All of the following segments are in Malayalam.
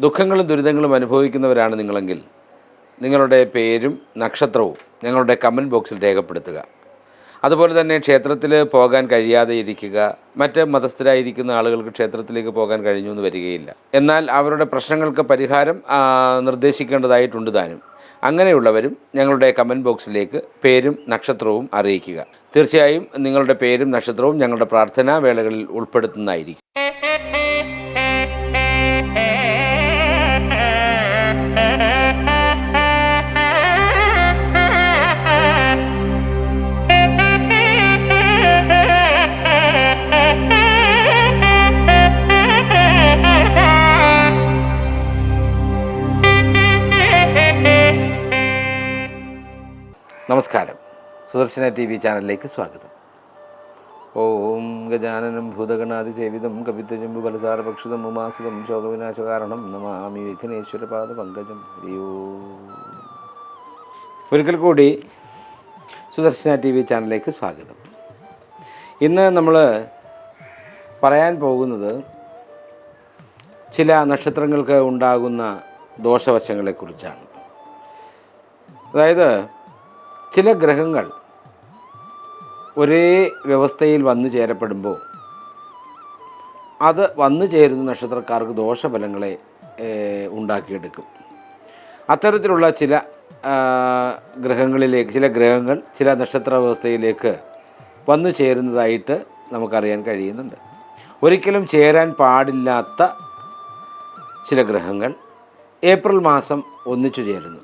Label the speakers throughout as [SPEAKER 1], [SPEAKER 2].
[SPEAKER 1] ദുഃഖങ്ങളും ദുരിതങ്ങളും അനുഭവിക്കുന്നവരാണ് നിങ്ങളെങ്കിൽ നിങ്ങളുടെ പേരും നക്ഷത്രവും ഞങ്ങളുടെ കമന്റ് ബോക്സിൽ രേഖപ്പെടുത്തുക. അതുപോലെ തന്നെ ക്ഷേത്രത്തിൽ പോകാൻ കഴിയാതെ ഇരിക്കുക. മറ്റ് മതസ്ഥരായിരിക്കുന്ന ആളുകൾക്ക് ക്ഷേത്രത്തിലേക്ക് പോകാൻ കഴിഞ്ഞു എന്ന് വരികയില്ല. എന്നാൽ അവരുടെ പ്രശ്നങ്ങൾക്ക് പരിഹാരം നിർദ്ദേശിക്കേണ്ടതായിട്ടുണ്ട് താനും. അങ്ങനെയുള്ളവരും ഞങ്ങളുടെ കമന്റ് ബോക്സിലേക്ക് പേരും നക്ഷത്രവും അറിയിക്കുക. തീർച്ചയായും നിങ്ങളുടെ പേരും നക്ഷത്രവും ഞങ്ങളുടെ പ്രാർത്ഥനാ വേളകളിൽ ഉൾപ്പെടുത്തുന്നതായിരിക്കും. സുദർശന ടി വി ചാനലിലേക്ക് സ്വാഗതം. ഓം ഗജാനനം ഭൂതഗണാതി സേവിതം കവിത്വജംബു ബലസാരഭക്ഷിതം ഉമാസുതം ശോകവിനാശകാരണം നമാമി വിഘ്നേശ്വരപാദ പങ്കജം. ഹരിയോ ഒരിക്കൽ കൂടി സുദർശന ടി വി ചാനലിലേക്ക് സ്വാഗതം. ഇന്ന് നമ്മൾ പറയാൻ പോകുന്നത് ചില നക്ഷത്രങ്ങൾക്ക് ഉണ്ടാകുന്ന ദോഷവശങ്ങളെക്കുറിച്ചാണ്. അതായത് ചില ഗ്രഹങ്ങൾ ഒരേ വ്യവസ്ഥയിൽ വന്നു ചേരപ്പെടുമ്പോൾ അത് വന്നു ചേരുന്ന നക്ഷത്രക്കാർക്ക് ദോഷഫലങ്ങളെ ഉണ്ടാക്കിയെടുക്കും. അത്തരത്തിലുള്ള ചില ഗ്രഹങ്ങളിലേക്ക് ചില ഗ്രഹങ്ങൾ ചില നക്ഷത്ര വ്യവസ്ഥയിലേക്ക് വന്നു ചേരുന്നതായിട്ട് നമുക്കറിയാൻ കഴിയുന്നുണ്ട്. ഒരിക്കലും ചേരാൻ പാടില്ലാത്ത ചില ഗ്രഹങ്ങൾ ഏപ്രിൽ മാസം ഒന്നിച്ചു ചേരുന്നു.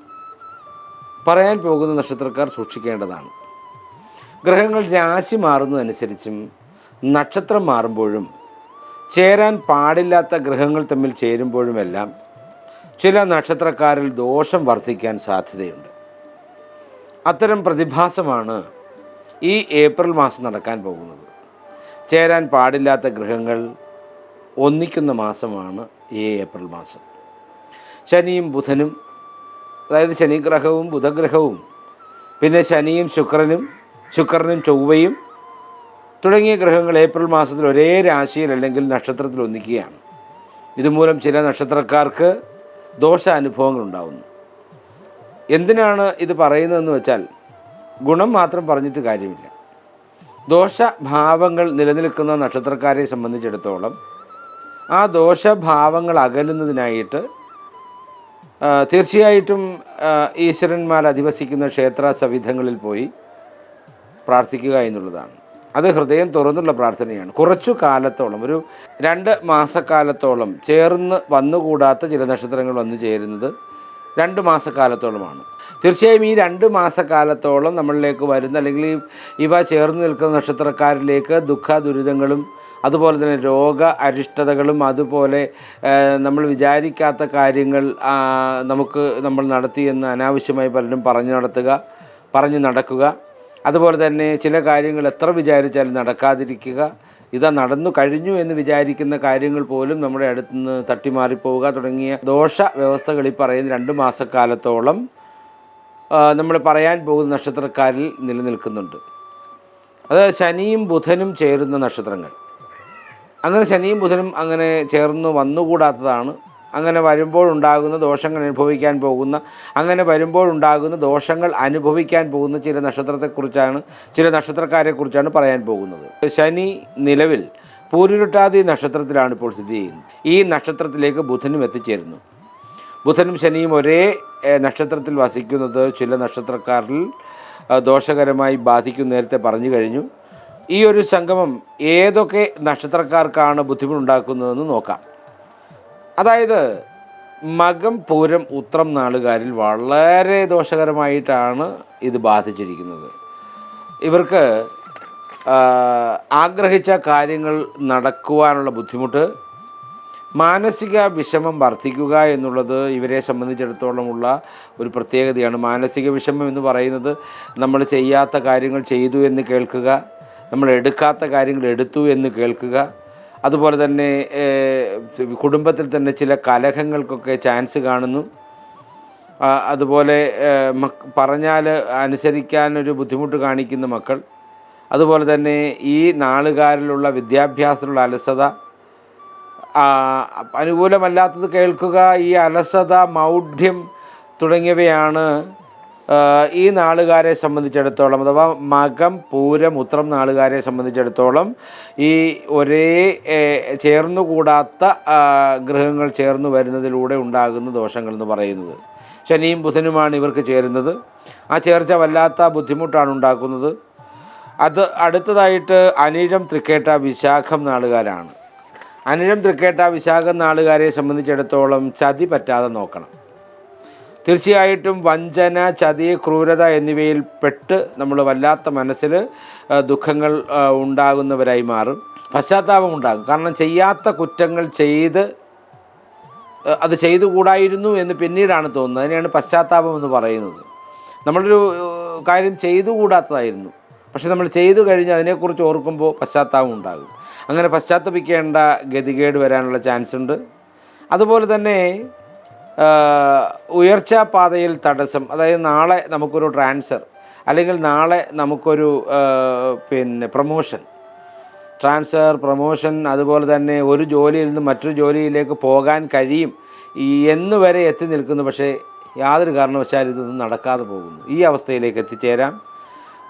[SPEAKER 1] പറയാൻ പോകുന്ന നക്ഷത്രക്കാർ സൂക്ഷിക്കേണ്ടതാണ്. ഗ്രഹങ്ങൾ രാശി മാറുന്നതനുസരിച്ചും നക്ഷത്രം മാറുമ്പോഴും ചേരാൻ പാടില്ലാത്ത ഗ്രഹങ്ങൾ തമ്മിൽ ചേരുമ്പോഴുമെല്ലാം ചില നക്ഷത്രക്കാരിൽ ദോഷം വർദ്ധിക്കാൻ സാധ്യതയുണ്ട്. അത്തരം പ്രതിഭാസമാണ് ഈ ഏപ്രിൽ മാസം നടക്കാൻ പോകുന്നത്. ചേരാൻ പാടില്ലാത്ത ഗ്രഹങ്ങൾ ഒന്നിക്കുന്ന മാസമാണ് ഈ ഏപ്രിൽ മാസം. ശനിയും ബുധനും അതായത് ശനിഗ്രഹവും ബുധഗ്രഹവും പിന്നെ ശനിയും ശുക്രനും ശുക്രനും ചൊവ്വയും തുടങ്ങിയ ഗ്രഹങ്ങൾ ഏപ്രിൽ മാസത്തിൽ ഒരേ രാശിയിൽ അല്ലെങ്കിൽ നക്ഷത്രത്തിൽ ഒന്നിക്കുകയാണ്. ഇതുമൂലം ചില നക്ഷത്രക്കാർക്ക് ദോഷ അനുഭവങ്ങൾ ഉണ്ടാവുന്നു. എന്തിനാണ് ഇത് പറയുന്നതെന്ന് വെച്ചാൽ ഗുണം മാത്രം പറഞ്ഞിട്ട് കാര്യമില്ല. ദോഷഭാവങ്ങൾ നിലനിൽക്കുന്ന നക്ഷത്രക്കാരെ സംബന്ധിച്ചിടത്തോളം ആ ദോഷഭാവങ്ങൾ അകലുന്നതിനായിട്ട് തീർച്ചയായിട്ടും ഈശ്വരന്മാർ അധിവസിക്കുന്ന ക്ഷേത്ര സവിധങ്ങളിൽ പോയി പ്രാർത്ഥിക്കുക എന്നുള്ളതാണ്. അത് ഹൃദയം തുറന്നുള്ള പ്രാർത്ഥനയാണ്. കുറച്ചു കാലത്തോളം ഒരു രണ്ട് മാസക്കാലത്തോളം ചേർന്ന് വന്നുകൂടാത്ത ചില നക്ഷത്രങ്ങൾ വന്നു ചേരുന്നത് രണ്ട് മാസക്കാലത്തോളമാണ്. തീർച്ചയായും ഈ രണ്ട് മാസക്കാലത്തോളം നമ്മളിലേക്ക് വരുന്ന അല്ലെങ്കിൽ ഇവ ചേർന്ന് നിൽക്കുന്ന നക്ഷത്രക്കാരിലേക്ക് ദുഃഖ ദുരിതങ്ങളും അതുപോലെ തന്നെ രോഗ അരിഷ്ടതകളും അതുപോലെ നമ്മൾ വിചാരിക്കാത്ത കാര്യങ്ങൾ നമുക്ക് നമ്മൾ നടത്തിയെന്ന് അനാവശ്യമായി പലരും പറഞ്ഞു നടത്തുക പറഞ്ഞു നടക്കുക. അതുപോലെ തന്നെ ചില കാര്യങ്ങൾ എത്ര വിചാരിച്ചാലും നടക്കാതിരിക്കുക. ഇതാ നടന്നു കഴിഞ്ഞു എന്ന് വിചാരിക്കുന്ന കാര്യങ്ങൾ പോലും നമ്മുടെ അടുത്ത് നിന്ന് തട്ടിമാറിപ്പോവുക തുടങ്ങിയ ദോഷ വ്യവസ്ഥകൾ ഈ പറയുന്ന രണ്ട് മാസക്കാലത്തോളം നമ്മൾ പറയാൻ പോകുന്ന നക്ഷത്രക്കാരിൽ നിലനിൽക്കുന്നുണ്ട്. അത് ശനിയും ബുധനും ചേരുന്ന നക്ഷത്രങ്ങൾ. അങ്ങനെ ശനിയും ബുധനും അങ്ങനെ ചേർന്ന് വന്നുകൂടാത്തതാണ് അങ്ങനെ വരുമ്പോഴുണ്ടാകുന്ന ദോഷങ്ങൾ അനുഭവിക്കാൻ പോകുന്ന അങ്ങനെ വരുമ്പോഴുണ്ടാകുന്ന ദോഷങ്ങൾ അനുഭവിക്കാൻ പോകുന്ന ചില നക്ഷത്രത്തെക്കുറിച്ചാണ് ചില നക്ഷത്രക്കാരെക്കുറിച്ചാണ് പറയാൻ പോകുന്നത്. ശനി നിലവിൽ പൂരുരുട്ടാതി നക്ഷത്രത്തിലാണ് ഇപ്പോൾ സ്ഥിതി ചെയ്യുന്നത്. ഈ നക്ഷത്രത്തിലേക്ക് ബുധനും എത്തിച്ചേരുന്നു. ബുധനും ശനിയും ഒരേ നക്ഷത്രത്തിൽ വസിക്കുന്നത് ചില നക്ഷത്രക്കാരിൽ ദോഷകരമായി ബാധിക്കും നേരത്തെ പറഞ്ഞു കഴിഞ്ഞു. ഈ ഒരു സംഗമം ഏതൊക്കെ നക്ഷത്രക്കാർക്കാണ് ബുദ്ധിമുട്ടുണ്ടാക്കുന്നതെന്ന് നോക്കാം. അതായത് മകം പൂരം ഉത്രം നാളുകാരിൽ വളരെ ദോഷകരമായിട്ടാണ് ഇത് ബാധിച്ചിരിക്കുന്നത്. ഇവർക്ക് ആഗ്രഹിച്ച കാര്യങ്ങൾ നടക്കുവാനുള്ള ബുദ്ധിമുട്ട് മാനസിക വിഷമം വർദ്ധിക്കുക എന്നുള്ളത് ഇവരെ സംബന്ധിച്ചിടത്തോളമുള്ള ഒരു പ്രത്യേകതയാണ്. മാനസിക വിഷമം എന്ന് പറയുന്നത് നമ്മൾ ചെയ്യാത്ത കാര്യങ്ങൾ ചെയ്തു എന്ന് കേൾക്കുക നമ്മൾ എടുക്കാത്ത കാര്യങ്ങൾ എടുത്തു എന്ന് കേൾക്കുക അതുപോലെ തന്നെ കുടുംബത്തിൽ തന്നെ ചില കലഹങ്ങൾക്കൊക്കെ ചാൻസ് കാണുന്നു. അതുപോലെ പറഞ്ഞാൽ അനുസരിക്കാനൊരു ബുദ്ധിമുട്ട് കാണിക്കുന്ന മക്കൾ. അതുപോലെ തന്നെ ഈ നാളുകാരിലുള്ള വിദ്യാഭ്യാസത്തിലുള്ള അലസത അനുകൂലമല്ലാത്തത് കേൾക്കുക ഈ അലസത മൗഢ്യം തുടങ്ങിയവയാണ് ഈ നാളുകാരെ സംബന്ധിച്ചിടത്തോളം അഥവാ മകം പൂരം ഉത്രം നാളുകാരെ സംബന്ധിച്ചിടത്തോളം ഈ ഒരേ ചേർന്നുകൂടാത്ത ഗ്രഹങ്ങൾ ചേർന്ന് വരുന്നതിലൂടെ ഉണ്ടാകുന്ന ദോഷങ്ങൾ എന്ന് പറയുന്നത്. ശനിയും ബുധനുമാണ് ഇവർക്ക് ചേരുന്നത്. ആ ചേർച്ച വല്ലാത്ത ബുദ്ധിമുട്ടാണ് ഉണ്ടാക്കുന്നത്. അത് അടുത്തതായിട്ട് അനിഴം തൃക്കേട്ട വിശാഖം നാളുകാരാണ്. അനിഴം തൃക്കേട്ട വിശാഖം നാളുകാരെ സംബന്ധിച്ചിടത്തോളം ചതി പറ്റാതെ നോക്കണം. തീർച്ചയായിട്ടും വഞ്ചന ചതി ക്രൂരത എന്നിവയിൽ പെട്ട് നമ്മൾ വല്ലാത്ത മനസ്സിൽ ദുഃഖങ്ങൾ ഉണ്ടാകുന്നവരായി മാറും. പശ്ചാത്താപം ഉണ്ടാകും. കാരണം ചെയ്യാത്ത കുറ്റങ്ങൾ ചെയ്ത് അത് ചെയ്തുകൂടായിരുന്നു എന്ന് പിന്നീടാണ് തോന്നുന്നത്. അതിനെയാണ് പശ്ചാത്താപം എന്ന് പറയുന്നത്. നമ്മളൊരു കാര്യം ചെയ്തുകൂടാത്തതായിരുന്നു. പക്ഷെ നമ്മൾ ചെയ്തു കഴിഞ്ഞ് അതിനെക്കുറിച്ച് ഓർക്കുമ്പോൾ പശ്ചാത്താപം ഉണ്ടാകും. അങ്ങനെ പശ്ചാത്തപിക്കേണ്ട ഗതികേട് വരാനുള്ള ചാൻസ് ഉണ്ട് അതുപോലെ തന്നെ ഉയർച്ചാ പാതയിൽ തടസ്സം അതായത് നാളെ നമുക്കൊരു ട്രാൻസ്ഫർ അല്ലെങ്കിൽ നാളെ നമുക്കൊരു പിന്നെ പ്രൊമോഷൻ. ട്രാൻസ്ഫർ പ്രൊമോഷൻ അതുപോലെ തന്നെ ഒരു ജോലിയിൽ നിന്ന് മറ്റൊരു ജോലിയിലേക്ക് പോകാൻ കഴിയും എന്ന് വരെ എത്തി നിൽക്കുന്നു. പക്ഷേ യാതൊരു കാരണവശാലും ഇതൊന്നും നടക്കാതെ പോകുന്നു. ഈ അവസ്ഥയിലേക്ക് എത്തിച്ചേരാം.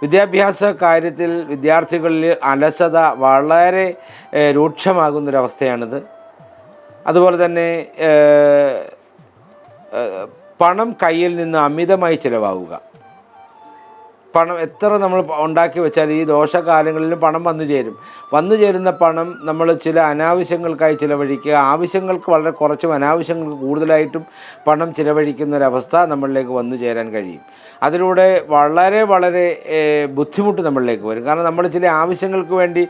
[SPEAKER 1] വിദ്യാഭ്യാസ കാര്യത്തിൽ വിദ്യാർത്ഥികളിൽ അലസത വളരെ രൂക്ഷമാകുന്നൊരവസ്ഥയാണിത്. അതുപോലെ തന്നെ പണം കയ്യിൽ നിന്ന് അമിതമായി ചിലവാകുക. പണം എത്ര നമ്മൾ ഉണ്ടാക്കി വെച്ചാൽ ഈ ദോഷകാലങ്ങളിലും പണം വന്നു ചേരും. വന്നു ചേരുന്ന പണം നമ്മൾ ചില അനാവശ്യങ്ങൾക്കായി ചിലവഴിക്കുക. ആവശ്യങ്ങൾക്ക് വളരെ കുറച്ചും അനാവശ്യങ്ങൾക്ക് കൂടുതലായിട്ടും പണം ചിലവഴിക്കുന്ന ഒരവസ്ഥ നമ്മളിലേക്ക് വന്നു ചേരാൻ കഴിയും. അതിലൂടെ വളരെ വളരെ ബുദ്ധിമുട്ട് നമ്മളിലേക്ക് വരും. കാരണം നമ്മൾ ചില ആവശ്യങ്ങൾക്ക് വേണ്ടി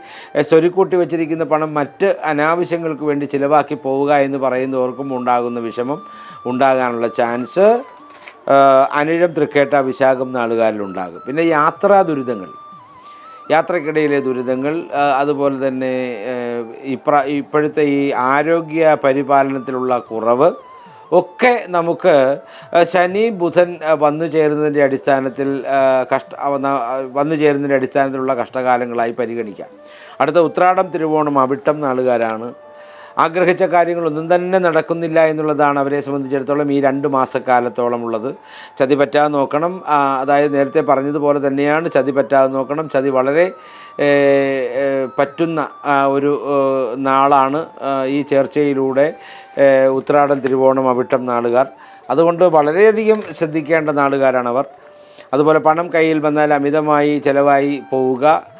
[SPEAKER 1] സ്വരുക്കൂട്ടി വെച്ചിരിക്കുന്ന പണം മറ്റ് അനാവശ്യങ്ങൾക്ക് വേണ്ടി ചിലവാക്കി പോവുക എന്ന് പറയുന്നവർക്കും ഉണ്ടാകുന്ന വിഷമം ഉണ്ടാകാനുള്ള ചാൻസ് അനിഴം തൃക്കേട്ട വിശാഖം നാളുകാരിലുണ്ടാകും പിന്നെ യാത്രാ ദുരിതങ്ങൾ. യാത്രക്കിടയിലെ ദുരിതങ്ങൾ അതുപോലെ തന്നെ ഇപ്ര ഇപ്പോഴത്തെ ഈ ആരോഗ്യ പരിപാലനത്തിലുള്ള കുറവ് ഒക്കെ നമുക്ക് ശനി ബുധൻ വന്നു ചേരുന്നതിന്റെ അടിസ്ഥാനത്തിൽ കഷ്ട വന്നു ചേരുന്നതിന്റെ അടിസ്ഥാനത്തിലുള്ള കഷ്ടകാലങ്ങളായി പരിഗണിക്കാം. അടുത്ത ഉത്രാടം തിരുവോണം അവിട്ടം നാളുകാരാണ് ആഗ്രഹിച്ച കാര്യങ്ങളൊന്നും തന്നെ നടക്കുന്നില്ല എന്നുള്ളതാണ് അവരെ സംബന്ധിച്ചിടത്തോളം ഈ രണ്ട് മാസക്കാലത്തോളം ഉള്ളത് ചതി പറ്റാതെ നോക്കണം. അതായത് നേരത്തെ പറഞ്ഞതുപോലെ തന്നെയാണ് ചതി പറ്റാതെ നോക്കണം. ചതി വളരെ പറ്റുന്ന ഒരു നാളാണ് ഈ ചേർച്ചയിലൂടെ ഉത്രാടം തിരുവോണം അവിട്ടം നാളുകാർ. അതുകൊണ്ട് വളരെയധികം ശ്രദ്ധിക്കേണ്ട നാളുകാരാണവർ. അതുപോലെ പണം കയ്യിൽ വന്നാൽ അമിതമായി ചിലവായി പോവുക.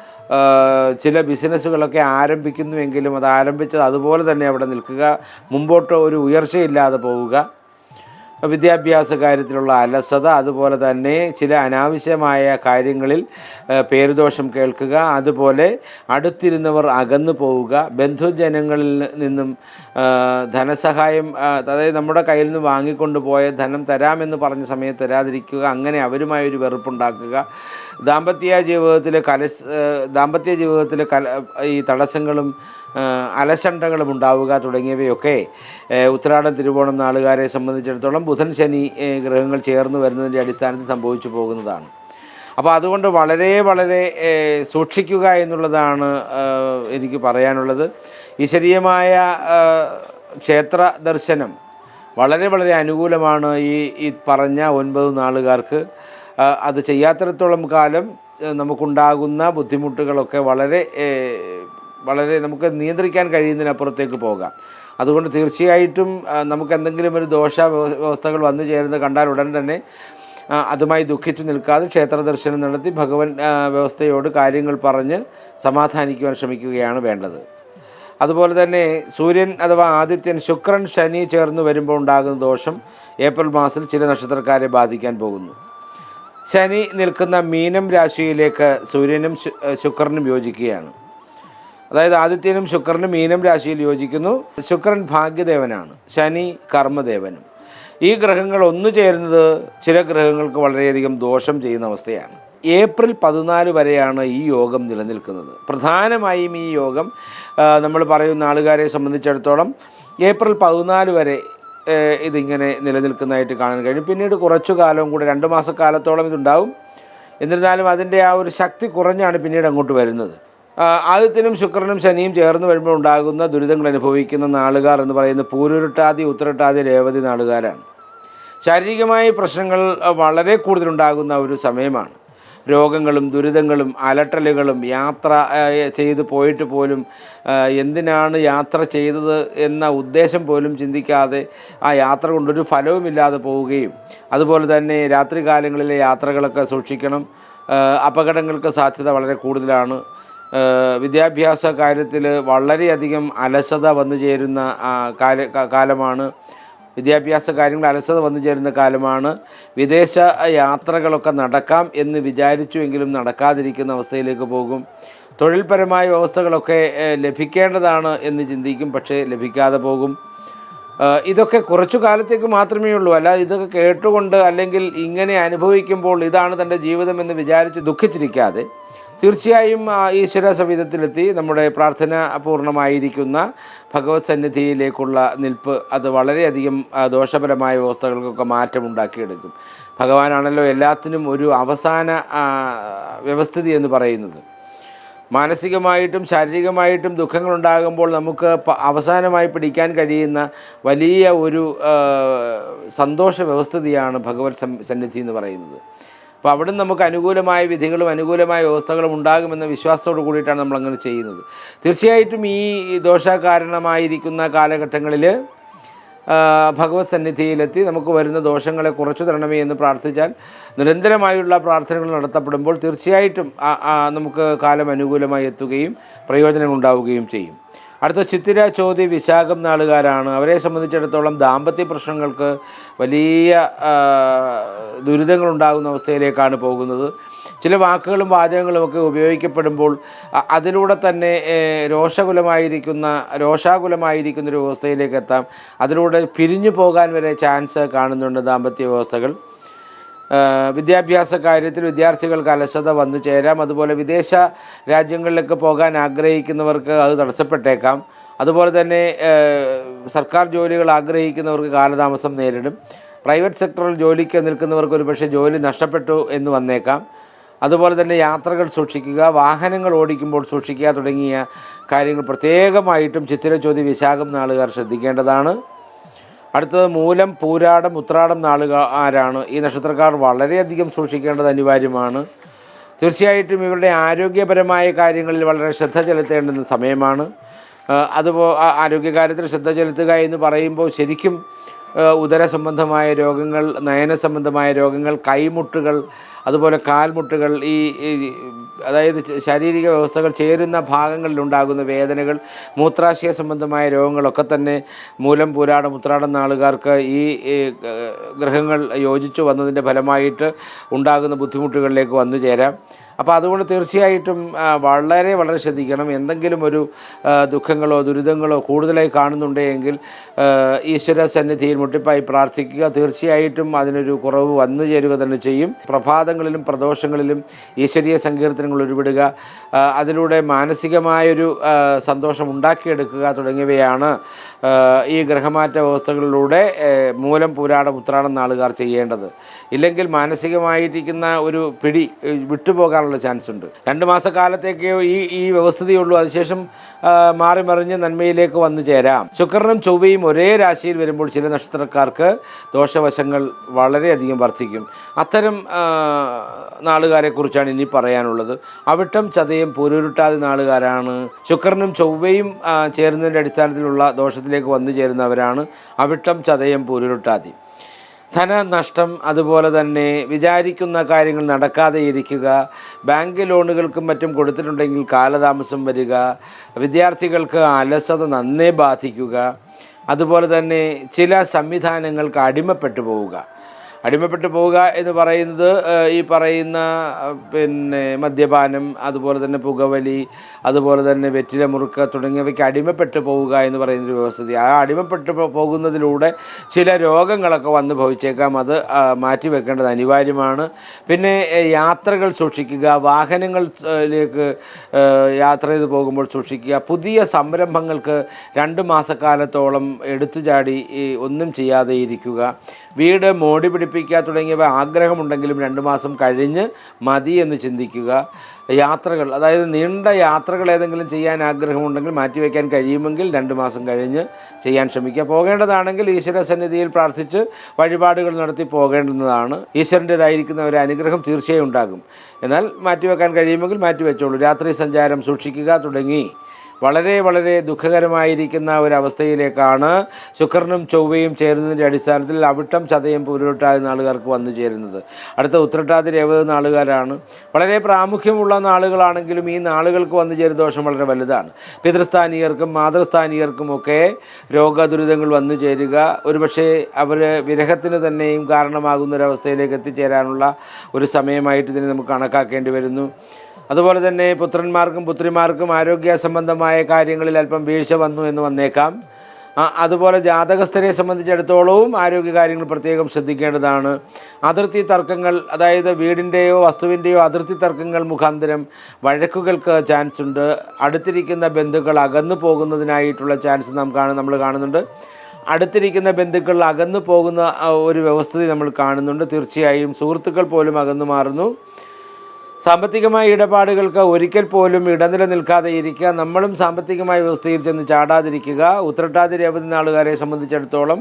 [SPEAKER 1] ചില ബിസിനസ്സുകളൊക്കെ ആരംഭിക്കുന്നുവെങ്കിലും അത് ആരംഭിച്ചത് അതുപോലെ തന്നെ അവിടെ നിൽക്കുക മുമ്പോട്ട് ഒരു ഉയർച്ചയില്ലാതെ പോവുക. വിദ്യാഭ്യാസ കാര്യത്തിലുള്ള അലസത അതുപോലെ തന്നെ ചില അനാവശ്യമായ കാര്യങ്ങളിൽ പേരുദോഷം കേൾക്കുക അതുപോലെ അടുത്തിരുന്നവർ അകന്നു പോവുക. ബന്ധുജനങ്ങളിൽ നിന്നും ധനസഹായം അതായത് നമ്മുടെ കയ്യിൽ നിന്ന് വാങ്ങിക്കൊണ്ടുപോയ ധനം തരാമെന്ന് പറഞ്ഞ സമയത്ത് തരാതിരിക്കുക അങ്ങനെ അവരുമായി ഒരു വെറുപ്പുണ്ടാക്കുക. ദാമ്പത്യ ജീവിതത്തിലെ കലസ് ദാമ്പത്യ ജീവിതത്തിലെ കല ഈ തടസ്സങ്ങളും അലസണ്ടകളും ഉണ്ടാവുക തുടങ്ങിയവയൊക്കെ ഉത്രാടം തിരുവോണം നാളുകാരെ സംബന്ധിച്ചിടത്തോളം ബുധൻ ശനി ഗ്രഹങ്ങൾ ചേർന്ന് വരുന്നതിന്റെ അടിസ്ഥാനത്തിൽ സംഭവിച്ചു പോകുന്നതാണ്. അപ്പോൾ അതുകൊണ്ട് വളരെ വളരെ സൂക്ഷിക്കുക എന്നുള്ളതാണ് എനിക്ക് പറയാനുള്ളത്. ഈശ്വരീയമായ ക്ഷേത്ര ദർശനം വളരെ വളരെ അനുകൂലമാണ് ഈ ഈ പറഞ്ഞ ഒൻപത് നാളുകാർക്ക്. അത് ചെയ്യാത്തിടത്തോളം കാലം നമുക്കുണ്ടാകുന്ന ബുദ്ധിമുട്ടുകളൊക്കെ വളരെ വളരെ നമുക്ക് നിയന്ത്രിക്കാൻ കഴിയുന്നതിനപ്പുറത്തേക്ക് പോകാം. അതുകൊണ്ട് തീർച്ചയായിട്ടും നമുക്ക് എന്തെങ്കിലും ഒരു ദോഷ വ്യവസ്ഥകൾ വന്നു ചേരുന്നത് കണ്ടാൽ ഉടൻ തന്നെ അതുമായി ദുഃഖിച്ചു നിൽക്കാതെ ക്ഷേത്ര ദർശനം നടത്തി ഭഗവൻ വ്യവസ്ഥയോട് കാര്യങ്ങൾ പറഞ്ഞ് സമാധാനിക്കുവാൻ ശ്രമിക്കുകയാണ് വേണ്ടത്. അതുപോലെ തന്നെ സൂര്യൻ അഥവാ ആദിത്യൻ ശുക്രൻ ശനി ചേർന്ന് വരുമ്പോൾ ഉണ്ടാകുന്ന ദോഷം ഏപ്രിൽ മാസത്തിൽ ചില നക്ഷത്രക്കാരെ ബാധിക്കാൻ പോകുന്നു. ശനി നിൽക്കുന്ന മീനം രാശിയിലേക്ക് സൂര്യനും ശുക്രനും യോജിക്കുകയാണ്. അതായത് ആദിത്യനും ശുക്രനും മീനം രാശിയിൽ യോജിക്കുന്നു. ശുക്രൻ ഭാഗ്യദേവനാണ് ശനി കർമ്മദേവനും. ഈ ഗ്രഹങ്ങൾ ഒന്നു ചേരുന്നത് ചില ഗ്രഹങ്ങൾക്ക് വളരെയധികം ദോഷം ചെയ്യുന്ന അവസ്ഥയാണ്. ഏപ്രിൽ പതിനാല് വരെയാണ് ഈ യോഗം നിലനിൽക്കുന്നത്. പ്രധാനമായും ഈ യോഗം നമ്മൾ പറയുന്ന ആളുകാരെ സംബന്ധിച്ചിടത്തോളം ഏപ്രിൽ പതിനാല് വരെ ഇതിങ്ങനെ നിലനിൽക്കുന്നതായിട്ട് കാണാൻ കഴിയും പിന്നീട് കുറച്ചു കാലവും കൂടെ രണ്ട് മാസക്കാലത്തോളം ഇതുണ്ടാവും. എന്നിരുന്നാലും അതിന്റെ ആ ഒരു ശക്തി കുറഞ്ഞാണ് പിന്നീട് അങ്ങോട്ട് വരുന്നത്. ആദ്യത്തിനും ശുക്രനും ശനിയും ചേർന്ന് വരുമ്പോൾ ഉണ്ടാകുന്ന ദുരിതങ്ങൾ അനുഭവിക്കുന്ന നാളുകാർ എന്ന് പറയുന്നത് പൂരുരുട്ടാതി ഉത്തരട്ടാതി രേവതി നാളുകാരാണ്. ശാരീരികമായ പ്രശ്നങ്ങൾ വളരെ കൂടുതലുണ്ടാകുന്ന ഒരു സമയമാണ്. രോഗങ്ങളും ദുരിതങ്ങളും അലട്ടലുകളും യാത്ര ചെയ്ത് പോയിട്ട് പോലും എന്തിനാണ് യാത്ര ചെയ്തത് എന്ന ഉദ്ദേശം പോലും ചിന്തിക്കാതെ ആ യാത്ര കൊണ്ടൊരു ഫലവുമില്ലാതെ പോവുകയും അതുപോലെ തന്നെ രാത്രികാലങ്ങളിലെ യാത്രകളൊക്കെ സൂക്ഷിക്കണം. അപകടങ്ങൾക്ക് സാധ്യത വളരെ കൂടുതലാണ്. വിദ്യാഭ്യാസ കാര്യത്തിൽ വളരെയധികം അലസത വന്നു ചേരുന്ന കാല കാലമാണ്. വിദ്യാഭ്യാസ കാര്യങ്ങൾ അലസത വന്നു ചേരുന്ന കാലമാണ്. വിദേശ യാത്രകളൊക്കെ നടക്കാം എന്ന് വിചാരിച്ചുവെങ്കിലും നടക്കാതിരിക്കുന്ന അവസ്ഥയിലേക്ക് പോകും. തൊഴിൽപരമായ വ്യവസ്ഥകളൊക്കെ ലഭിക്കേണ്ടതാണ് എന്ന് ചിന്തിക്കും പക്ഷേ ലഭിക്കാതെ പോകും. ഇതൊക്കെ കുറച്ചു കാലത്തേക്ക് മാത്രമേ ഉള്ളൂ. അല്ല ഇതൊക്കെ കേട്ടുകൊണ്ട് അല്ലെങ്കിൽ ഇങ്ങനെ അനുഭവിക്കുമ്പോൾ ഇതാണ് തന്റെ ജീവിതം എന്ന് വിചാരിച്ച് ദുഃഖിച്ചിരിക്കാതെ തീർച്ചയായും ഈശ്വര സംവിധത്തിലെത്തി. നമ്മുടെ പ്രാർത്ഥന പൂർണമായിരിക്കുന്ന ഭഗവത് സന്നിധിയിലേക്കുള്ള നിൽപ്പ് അത് വളരെയധികം ദോഷപരമായ വ്യവസ്ഥകൾക്കൊക്കെ മാറ്റമുണ്ടാക്കിയെടുക്കും. ഭഗവാനാണല്ലോ എല്ലാത്തിനും ഒരു അവസാന വ്യവസ്ഥിതി എന്ന് പറയുന്നത്. മാനസികമായിട്ടും ശാരീരികമായിട്ടും ദുഃഖങ്ങളുണ്ടാകുമ്പോൾ നമുക്ക് അവസാനമായി പിടിക്കാൻ കഴിയുന്ന വലിയ ഒരു സന്തോഷ വ്യവസ്ഥിതിയാണ് ഭഗവത് സന്നിധി എന്ന് പറയുന്നത്. അപ്പോൾ അവിടെ നമുക്ക് അനുകൂലമായ വിധികളും അനുകൂലമായ വ്യവസ്ഥകളും ഉണ്ടാകുമെന്ന വിശ്വാസത്തോട് കൂടിയിട്ടാണ് നമ്മൾ അങ്ങനെ ചെയ്യുന്നത്. തീർച്ചയായിട്ടും ഈ ദോഷകാരണമായിരിക്കുന്ന കാലഘട്ടങ്ങളിൽ ഭഗവത് സന്നിധിയിലെത്തി നമുക്ക് വരുന്ന ദോഷങ്ങളെ കുറച്ചു തരണമേ എന്ന് പ്രാർത്ഥിച്ചാൽ നിരന്തരമായുള്ള പ്രാർത്ഥനകൾ നടത്തപ്പെടുമ്പോൾ തീർച്ചയായിട്ടും നമുക്ക് കാലം അനുകൂലമായി എത്തുകയും പ്രയോജനങ്ങൾ ഉണ്ടാവുകയും ചെയ്യും. അടുത്ത ചിത്തിര ചോതി വിശാഖം നാളുകാരാണ്. അവരെ സംബന്ധിച്ചിടത്തോളം ദാമ്പത്യ പ്രശ്നങ്ങൾക്ക് വലിയ ദുരിതങ്ങളുണ്ടാകുന്ന അവസ്ഥയിലേക്കാണ് പോകുന്നത്. ചില വാക്കുകളും വാചകങ്ങളും ഒക്കെ ഉപയോഗിക്കപ്പെടുമ്പോൾ അതിലൂടെ തന്നെ രോഷകുലമായിരിക്കുന്ന രോഷാകുലമായിരിക്കുന്ന ഒരു വ്യവസ്ഥയിലേക്ക് എത്താം. അതിലൂടെ പിരിഞ്ഞു പോകാൻ വരെ ചാൻസ് കാണുന്നുണ്ട് ദാമ്പത്യ വ്യവസ്ഥകൾ. വിദ്യാഭ്യാസ കാര്യത്തിൽ വിദ്യാർത്ഥികൾക്ക് അലസത വന്നു ചേരാം. അതുപോലെ വിദേശ രാജ്യങ്ങളിലേക്ക് പോകാൻ ആഗ്രഹിക്കുന്നവർക്ക് അത് തടസ്സപ്പെട്ടേക്കാം. അതുപോലെ തന്നെ സർക്കാർ ജോലികൾ ആഗ്രഹിക്കുന്നവർക്ക് കാലതാമസം നേരിടും. പ്രൈവറ്റ് സെക്ടറിൽ ജോലിക്ക് നിൽക്കുന്നവർക്ക് ഒരുപക്ഷെ ജോലി നഷ്ടപ്പെട്ടു എന്ന് വന്നേക്കാം. അതുപോലെ തന്നെ യാത്രകൾ സൂക്ഷിക്കുക വാഹനങ്ങൾ ഓടിക്കുമ്പോൾ സൂക്ഷിക്കുക തുടങ്ങിയ കാര്യങ്ങൾ പ്രത്യേകമായിട്ടും ചിത്തിരചോതി വിശാഖം നാളുകാർ ശ്രദ്ധിക്കേണ്ടതാണ്. അടുത്തത് മൂലം പൂരാടം ഉത്രാടം നാളുകാരാണ് ഈ നക്ഷത്രക്കാർ വളരെയധികം സൂക്ഷിക്കേണ്ടത് അനിവാര്യമാണ്. തീർച്ചയായിട്ടും ഇവരുടെ ആരോഗ്യപരമായ കാര്യങ്ങളിൽ വളരെ ശ്രദ്ധ ചെലുത്തേണ്ടുന്ന സമയമാണ്. അതുപോ ആരോഗ്യകാര്യത്തിൽ ശ്രദ്ധ ചെലുത്തുക എന്ന് പറയുമ്പോൾ ശരിക്കും ഉദര സംബന്ധമായ രോഗങ്ങൾ നയന സംബന്ധമായ രോഗങ്ങൾ കൈമുട്ടുകൾ അതുപോലെ കാൽമുട്ടുകൾ ഈ അതായത് ശാരീരിക വ്യവസ്ഥകൾ ചേരുന്ന ഭാഗങ്ങളിൽ ഉണ്ടാകുന്ന വേദനകൾ മൂത്രാശയ സംബന്ധമായ രോഗങ്ങളൊക്കെ തന്നെ മൂലം പൂരാടം ഉത്രാടം നാളുകാർക്ക് ഈ ഈ, ഗ്രഹങ്ങൾ യോജിച്ചു വന്നതിന്റെ ഫലമായിട്ട് ഉണ്ടാകുന്ന ബുദ്ധിമുട്ടുകളിലേക്ക് വന്നു ചേരാം. അപ്പോൾ അതുകൊണ്ട് തീർച്ചയായിട്ടും വളരെ വളരെ ശ്രദ്ധിക്കണം. എന്തെങ്കിലും ഒരു ദുഃഖങ്ങളോ ദുരിതങ്ങളോ കൂടുതലായി കാണുന്നുണ്ടെങ്കിൽ ഈശ്വര സന്നിധിയിൽ മുട്ടിപ്പായി പ്രാർത്ഥിക്കുക. തീർച്ചയായിട്ടും അതിനൊരു കുറവ് വന്നു ചേരുക തന്നെ ചെയ്യും. പ്രഭാതങ്ങളിലും പ്രദോഷങ്ങളിലും ഈശ്വരീയ സങ്കീർത്തനങ്ങൾ ഉരുവിടുക അതിലൂടെ മാനസികമായൊരു സന്തോഷം ഉണ്ടാക്കിയെടുക്കുക തുടങ്ങിയവയാണ് ഈ ഗ്രഹമാറ്റ വ്യവസ്ഥകളിലൂടെ മൂലം പുരാട പുത്രാടം നാളുകാർ ചെയ്യേണ്ടത്. ഇല്ലെങ്കിൽ മാനസികമായിരിക്കുന്ന ഒരു പിടി വിട്ടുപോകാനുള്ള ചാൻസ് ഉണ്ട്. രണ്ട് മാസക്കാലത്തേക്കേ ഈ ഈ വ്യവസ്ഥതയുള്ളൂ. അതിനുശേഷം മാറി മറിഞ്ഞ് നന്മയിലേക്ക് വന്നു ചേരാം. ശുക്രനും ചൊവ്വയും ഒരേ രാശിയിൽ വരുമ്പോൾ ചില നക്ഷത്രക്കാർക്ക് ദോഷവശങ്ങൾ വളരെയധികം വർദ്ധിക്കും. അത്തരം നാളുകാരെക്കുറിച്ചാണ് ഇനി പറയാനുള്ളത്. അവിട്ടം ചതയം പൊരുരുട്ടാതി നാളുകാരാണ്. ശുക്രനും ചൊവ്വയും ചേരുന്നതിന്റെ അടിസ്ഥാനത്തിലുള്ള ദോഷത്തിലേക്ക് വന്നു ചേരുന്നവരാണ് അവിട്ടം ചതയം പൊരുരുട്ടാതി. ധനനഷ്ടം അതുപോലെ തന്നെ വിചാരിക്കുന്ന കാര്യങ്ങൾ നടക്കാതെ ഇരിക്കുക ബാങ്ക് ലോണുകൾക്കും മറ്റും കൊടുത്തിട്ടുണ്ടെങ്കിൽ കാലതാമസം വരിക വിദ്യാർത്ഥികൾക്ക് അലസത നന്നേ ബാധിക്കുക അതുപോലെ തന്നെ ചില സംവിധാനങ്ങൾക്ക് അടിമപ്പെട്ടു പോവുക. അടിമപ്പെട്ടു പോവുക എന്ന് പറയുന്നത് ഈ പറയുന്ന പിന്നെ മദ്യപാനം അതുപോലെ തന്നെ പുകവലി അതുപോലെ തന്നെ വെറ്റില മുറുക്ക തുടങ്ങിയവയ്ക്ക് അടിമപ്പെട്ടു പോവുക എന്ന് പറയുന്നൊരു വ്യവസ്ഥ ആ അടിമപ്പെട്ടു പോകുന്നതിലൂടെ ചില രോഗങ്ങളൊക്കെ വന്ന് ഭവിച്ചേക്കാം. അത് മാറ്റിവെക്കേണ്ടത് അനിവാര്യമാണ്. പിന്നെ യാത്രകൾ സൂക്ഷിക്കുക വാഹനങ്ങളിലേക്ക് യാത്ര ചെയ്ത് പോകുമ്പോൾ സൂക്ഷിക്കുക. പുതിയ സംരംഭങ്ങൾക്ക് രണ്ട് മാസക്കാലത്തോളം എടുത്തുചാടി ഒന്നും ചെയ്യാതെ ഇരിക്കുക. വീട് മോടി പിടിപ്പിക്കുക തുടങ്ങിയവ ആഗ്രഹമുണ്ടെങ്കിലും രണ്ട് മാസം കഴിഞ്ഞ് മതി എന്ന് ചിന്തിക്കുക. യാത്രകൾ അതായത് നീണ്ട യാത്രകൾ ഏതെങ്കിലും ചെയ്യാൻ ആഗ്രഹമുണ്ടെങ്കിൽ മാറ്റിവെക്കാൻ കഴിയുമെങ്കിൽ രണ്ട് മാസം കഴിഞ്ഞ് ചെയ്യാൻ ശ്രമിക്കുക. പോകേണ്ടതാണെങ്കിൽ ഈശ്വര സന്നിധിയിൽ പ്രാർത്ഥിച്ച് വഴിപാടുകൾ നടത്തി പോകേണ്ടുന്നതാണ്. ഈശ്വരന്റെതായിരിക്കുന്ന ഒരു അനുഗ്രഹം തീർച്ചയായും ഉണ്ടാകും. എന്നാൽ മാറ്റിവെക്കാൻ കഴിയുമെങ്കിൽ മാറ്റിവെച്ചോളൂ രാത്രി സഞ്ചാരം സൂക്ഷിക്കുക തുടങ്ങി. വളരെ വളരെ ദുഃഖകരമായിരിക്കുന്ന ഒരവസ്ഥയിലേക്കാണ് ശുക്രനും ചൊവ്വയും ചേരുന്നതിന്റെ അടിസ്ഥാനത്തിൽ അവിട്ടം ചതയും പുരുട്ടാതി നാളുകാർക്ക് വന്നു ചേരുന്നത്. അടുത്ത ഉത്രട്ടാതി രേവത നാളുകാരാണ്. വളരെ പ്രാമുഖ്യമുള്ള നാളുകളാണെങ്കിലും ഈ നാളുകൾക്ക് വന്നു ചേരുന്ന ദോഷം വളരെ വലുതാണ്. പിതൃസ്ഥാനീയർക്കും മാതൃസ്ഥാനീയർക്കും ഒക്കെ രോഗദുരിതങ്ങൾ വന്നു ചേരുക. ഒരുപക്ഷെ അവർ വിരഹത്തിന് തന്നെയും കാരണമാകുന്ന ഒരവസ്ഥയിലേക്ക് എത്തിച്ചേരാനുള്ള ഒരു സമയമായിട്ട് ഇതിനെ നമുക്ക് കണക്കാക്കേണ്ടി വരുന്നു. അതുപോലെ തന്നെ പുത്രന്മാർക്കും പുത്രിമാർക്കും ആരോഗ്യ സംബന്ധമായ കാര്യങ്ങളിൽ അല്പം വീഴ്ച വന്നു എന്ന് വന്നേക്കാം. അതുപോലെ ജാതകസ്ഥരെ സംബന്ധിച്ചിടത്തോളവും ആരോഗ്യകാര്യങ്ങൾ പ്രത്യേകം ശ്രദ്ധിക്കേണ്ടതാണ്. അതിർത്തി തർക്കങ്ങൾ അതായത് വീടിന്റെയോ വസ്തുവിന്റെയോ അതിർത്തി തർക്കങ്ങൾ മുഖാന്തരം വഴക്കുകൾക്ക് ചാൻസ് ഉണ്ട്. അടുത്തിരിക്കുന്ന ബന്ധുക്കൾ അകന്നു പോകുന്നതിനായിട്ടുള്ള ചാൻസ് നാം കാണും നമ്മൾ കാണുന്നുണ്ട്. അടുത്തിരിക്കുന്ന ബന്ധുക്കൾ അകന്നു പോകുന്ന ഒരു വ്യവസ്ഥിതി നമ്മൾ കാണുന്നുണ്ട്. തീർച്ചയായും സുഹൃത്തുക്കൾ പോലും അകന്നു മാറുന്നു. സാമ്പത്തികമായ ഇടപാടുകൾക്ക് ഒരിക്കൽ പോലും ഇടനില നിൽക്കാതെ ഇരിക്കുക നമ്മളും സാമ്പത്തികമായ വ്യവസ്ഥയിൽ ചെന്ന് ചാടാതിരിക്കുക ഉത്രട്ടാതി രേവതി നാളുകാരെ സംബന്ധിച്ചിടത്തോളം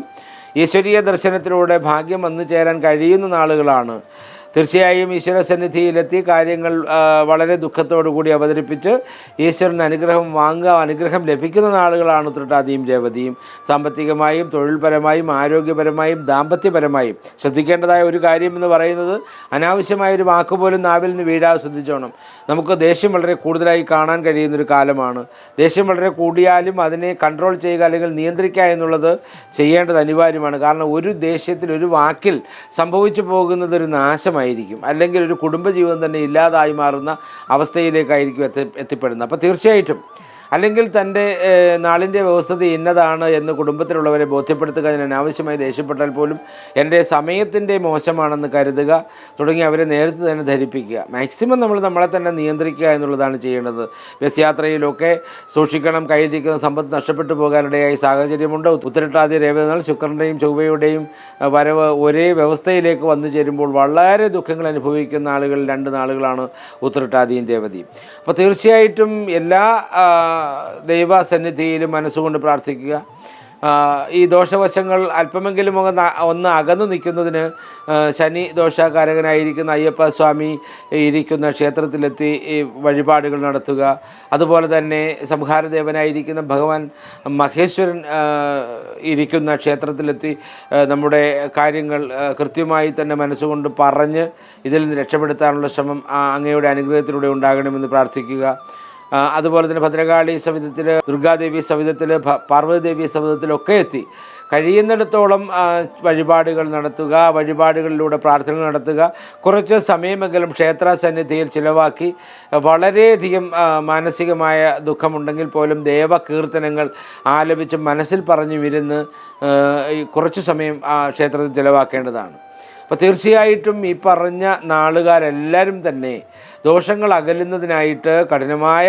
[SPEAKER 1] ഈശ്വരീയ ദർശനത്തിലൂടെ ഭാഗ്യം വന്നു ചേരാൻ കഴിയുന്ന നാളുകളാണ്. തീർച്ചയായും ഈശ്വര സന്നിധിയിലെത്തി കാര്യങ്ങൾ വളരെ കൂടി അവതരിപ്പിച്ച് ഈശ്വരന് അനുഗ്രഹം വാങ്ങുക അനുഗ്രഹം ലഭിക്കുന്ന നാളുകളാണ് ഉത്രട്ടാതിയും രേവതിയും. സാമ്പത്തികമായും തൊഴിൽപരമായും ആരോഗ്യപരമായും ദാമ്പത്യപരമായും ശ്രദ്ധിക്കേണ്ടതായ ഒരു കാര്യം എന്ന് പറയുന്നത് അനാവശ്യമായ ഒരു വാക്ക് പോലും നാവിൽ നിന്ന് വീഴാതെ ശ്രദ്ധിച്ചോണം. നമുക്ക് ദേഷ്യം വളരെ കൂടുതലായി കാണാൻ കഴിയുന്നൊരു കാലമാണ്. ദേഷ്യം വളരെ കൂടിയാലും അതിനെ കൺട്രോൾ ചെയ്യുക അല്ലെങ്കിൽ നിയന്ത്രിക്കുക എന്നുള്ളത് ചെയ്യേണ്ടത് അനിവാര്യമാണ്. കാരണം ഒരു ദേഷ്യത്തിൽ ഒരു വാക്കിൽ സംഭവിച്ചു പോകുന്നത് ഒരു നാശമായിരിക്കും അല്ലെങ്കിൽ ഒരു കുടുംബജീവിതം തന്നെ ഇല്ലാതായി മാറുന്ന അവസ്ഥയിലേക്കായിരിക്കും എത്തി എത്തിപ്പെടുന്നത്. അപ്പോൾ തീർച്ചയായിട്ടും അല്ലെങ്കിൽ തന്റെ നാളിന്റെ വ്യവസ്ഥിതി ഇന്നതാണ് എന്ന് കുടുംബത്തിലുള്ളവരെ ബോധ്യപ്പെടുത്തുക ഞാൻ അനാവശ്യമായി ദേഷ്യപ്പെട്ടാൽ പോലും എന്റെ സമയത്തിന്റെ മോശമാണെന്ന് കരുതുക തുടങ്ങി അവരെ നേരത്തെ തന്നെ ധരിപ്പിക്കുക. മാക്സിമം നമ്മൾ നമ്മളെ തന്നെ നിയന്ത്രിക്കുക എന്നുള്ളതാണ് ചെയ്യേണ്ടത്. ബസ് യാത്രയിലൊക്കെ സൂക്ഷിക്കണം കയ്യിലിരിക്കുന്ന സമ്പത്ത് നഷ്ടപ്പെട്ടു പോകാനിടയായി സാഹചര്യമുണ്ട്. ഉത്തരട്ടാതി രേവതകൾ ശുക്രന്റെയും ചൊവ്വയുടെയും വരവ് ഒരേ വ്യവസ്ഥയിലേക്ക് വന്നു ചേരുമ്പോൾ വളരെ ദുഃഖങ്ങൾ അനുഭവിക്കുന്ന ആളുകൾ രണ്ട് നാളുകളാണ് ഉത്തരട്ടാതിയും രേവതിയും. അപ്പോൾ തീർച്ചയായിട്ടും എല്ലാ ആ, ദൈവസന്നിധിയിലും മനസ്സുകൊണ്ട് പ്രാർത്ഥിക്കുക. ഈ ദോഷവശങ്ങൾ അല്പമെങ്കിലും ഒന്ന് അകന്നു നിൽക്കുന്നതിന് ശനി ദോഷകാരകനായിരിക്കുന്ന അയ്യപ്പ സ്വാമി ഇരിക്കുന്ന ക്ഷേത്രത്തിലെത്തി ഈ വഴിപാടുകൾ നടത്തുക. അതുപോലെ തന്നെ സംഹാരദേവനായിരിക്കുന്ന ഭഗവാൻ മഹേശ്വരൻ ഇരിക്കുന്ന ക്ഷേത്രത്തിലെത്തി നമ്മുടെ കാര്യങ്ങൾ കൃത്യമായി തന്നെ മനസ്സുകൊണ്ട് പറഞ്ഞ് ഇതിൽ നിന്ന് രക്ഷപ്പെടുത്താനുള്ള ശ്രമം അങ്ങയുടെ അനുഗ്രഹത്തിലൂടെ ഉണ്ടാകണമെന്ന് പ്രാർത്ഥിക്കുക. അതുപോലെ തന്നെ ഭദ്രകാളി സവിധത്തിൽ ദുർഗാദേവി സവിധത്തിൽ പാർവതിദേവി സവിധത്തിലൊക്കെ എത്തി. കഴിയുന്നിടത്തോളം വഴിപാടുകൾ നടത്തുക വഴിപാടുകളിലൂടെ പ്രാർത്ഥനകൾ നടത്തുക കുറച്ച് സമയമെങ്കിലും ക്ഷേത്ര സന്നിധിയിൽ ചിലവാക്കി വളരെയധികം മാനസികമായ ദുഃഖമുണ്ടെങ്കിൽ പോലും ദേവകീർത്തനങ്ങൾ ആലപിച്ച് മനസ്സിൽ പറഞ്ഞു ഇരുന്ന് കുറച്ച് സമയം ക്ഷേത്രത്തിൽ ചിലവാക്കേണ്ടതാണ്. അപ്പോൾ തീർച്ചയായിട്ടും ഈ പറഞ്ഞ നാളുകാരെല്ലാവരും തന്നെ ദോഷങ്ങൾ അകലുന്നതിനായിട്ട് കഠിനമായ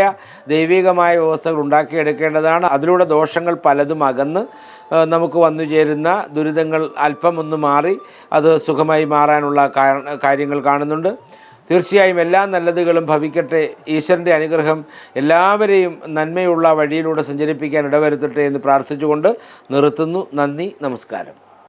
[SPEAKER 1] ദൈവികമായ വ്യവസ്ഥകൾ ഉണ്ടാക്കിയെടുക്കേണ്ടതാണ്. അതിലൂടെ ദോഷങ്ങൾ പലതും അകന്ന് നമുക്ക് വന്നു ചേരുന്ന ദുരിതങ്ങൾ അല്പം ഒന്ന് മാറി അത് സുഖമായി മാറാനുള്ള കാര്യങ്ങൾ കാണുന്നുണ്ട്. തീർച്ചയായും എല്ലാ നല്ലതുകളും ഭവിക്കട്ടെ. ഈശ്വരന്റെ അനുഗ്രഹം എല്ലാവരെയും നന്മയുള്ള വഴിയിലൂടെ സഞ്ചരിപ്പിക്കാൻ ഇടവരുത്തട്ടെ എന്ന് പ്രാർത്ഥിച്ചുകൊണ്ട് നിർത്തുന്നു. നന്ദി നമസ്കാരം.